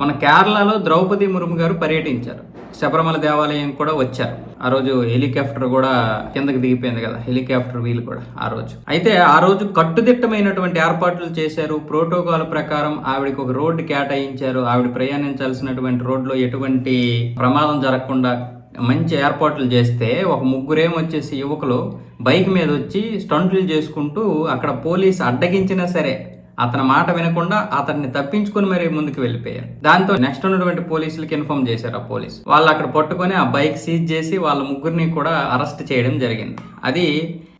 మన కేరళలో ద్రౌపది ముర్ము గారు పర్యటించారు. శబరిమల దేవాలయం కూడా వచ్చారు. ఆ రోజు హెలికాప్టర్ కూడా కిందకి దిగిపోయింది కదా హెలికాప్టర్ వీలు కూడా ఆ రోజు. అయితే ఆ రోజు కట్టుదిట్టమైనటువంటి ఏర్పాట్లు చేశారు. ప్రోటోకాల్ ప్రకారం ఆవిడకి ఒక రోడ్డు కేటాయించారు. ఆవిడ ప్రయాణించాల్సినటువంటి రోడ్లో ఎటువంటి ప్రమాదం జరగకుండా మంచి ఏర్పాట్లు చేస్తే ఒక ముగ్గురేం వచ్చేసి యువకులు బైక్ మీద వచ్చి స్టంట్లు చేసుకుంటూ అక్కడ పోలీస్ అడ్డగించినా సరే అతని మాట వినకుండా అతన్ని తప్పించుకొని మరి ముందుకు వెళ్ళిపోయారు. దాంతో నెక్స్ట్ ఉన్నటువంటి పోలీసులకి ఇన్ఫార్మ్ చేశారు ఆ పోలీస్. వాళ్ళు అక్కడ పట్టుకొని ఆ బైక్ సీజ్ చేసి వాళ్ళ ముగ్గురిని కూడా అరెస్ట్ చేయడం జరిగింది. అది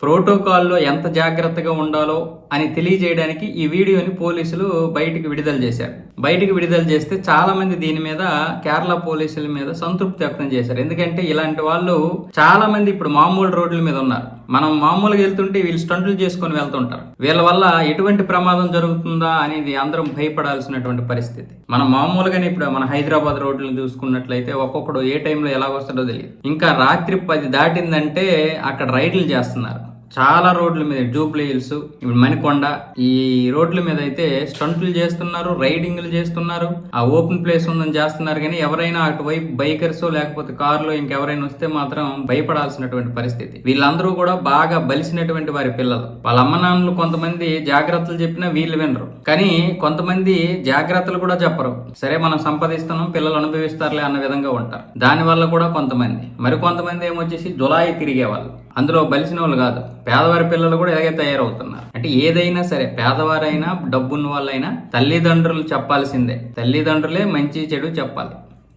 ప్రోటోకాల్లో ఎంత జాగ్రత్తగా ఉండాలో అని తెలియజేయడానికి ఈ వీడియోని పోలీసులు బయటికి విడుదల చేశారు. బయటికి విడుదల చేస్తే చాలా మంది దీని మీద కేరళ పోలీసుల మీద సంతృప్తి వ్యక్తం చేశారు. ఎందుకంటే ఇలాంటి వాళ్ళు చాలా మంది ఇప్పుడు మామూలు రోడ్ల మీద ఉన్నారు. మనం మామూలుగా వెళ్తుంటే వీళ్ళు స్టంట్లు చేసుకొని వెళ్తుంటారు. వీళ్ళ వల్ల ఎటువంటి ప్రమాదం జరుగుతుందా అనేది అందరం భయపడాల్సినటువంటి పరిస్థితి. మనం మామూలుగానే ఇప్పుడు మన హైదరాబాద్ రోడ్లను చూసుకున్నట్లయితే ఒక్కొక్కడు ఏ టైంలో ఎలా వస్తాడో తెలియదు. ఇంకా రాత్రి పది దాటిందంటే అక్కడ రైడ్లు చేస్తున్నారు. చాలా రోడ్ల మీద జూబ్లీ హిల్స్ ఇప్పుడు మణికొండ ఈ రోడ్ల మీద అయితే స్టంట్లు చేస్తున్నారు రైడింగ్లు చేస్తున్నారు. ఆ ఓపెన్ ప్లేస్ ఉందని చేస్తున్నారు కానీ ఎవరైనా అటువైపు బైకర్స్ లేకపోతే కార్లో ఇంకెవరైనా వస్తే మాత్రం భయపడాల్సినటువంటి పరిస్థితి. వీళ్ళందరూ కూడా బాగా బలిసినటువంటి వారి పిల్లలు. వాళ్ళ అమ్మ నాన్నలు కొంతమంది జాగ్రత్తలు చెప్పినా వీళ్ళు వినరు. కానీ కొంతమంది జాగ్రత్తలు కూడా చెప్పరు. సరే మనం సంపాదిస్తున్నాం పిల్లలు అనుభవిస్తారులే అన్న విధంగా ఉంటారు. దాని వల్ల కూడా కొంతమంది. మరి కొంతమంది ఏమొచ్చేసి జులాయి తిరిగే వాళ్ళు అందులో బలిసిన వాళ్ళు కాదు. పేదవారి పిల్లలు కూడా ఇలాగే తయారవుతున్నారు. అంటే ఏదైనా సరే పేదవారైనా డబ్బున్న వాళ్ళైనా తల్లిదండ్రులు చెప్పాల్సిందే. తల్లిదండ్రులే మంచి చెడు చెప్పాలి.